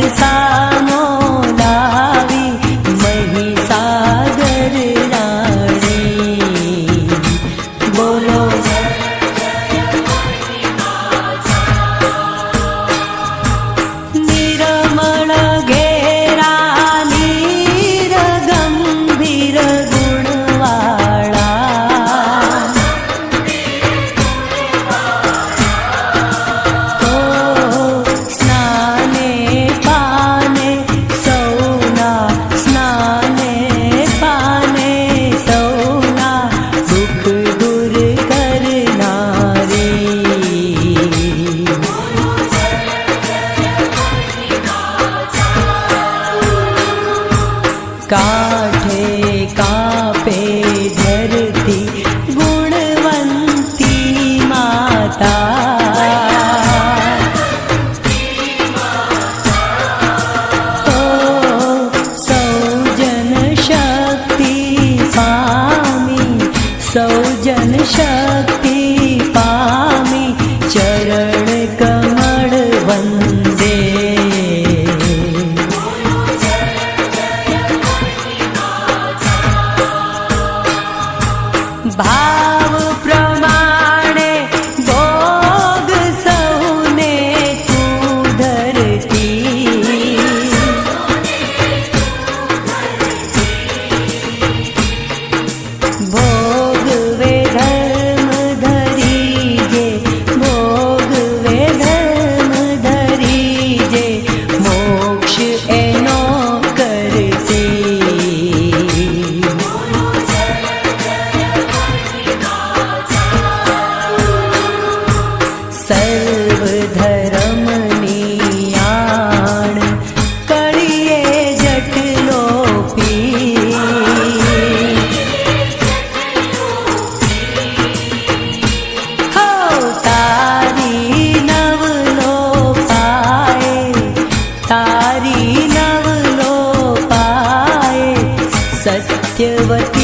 बरसा काठे कापे धरती गुणवन्ती माता ओ सौजन सौजन शक्ति पामि चर ভাই સર્વ ધર્મની આણ કળીએ જટલો પી હો તારી નવલો પાય તારી નવલો પાય સત્યવતી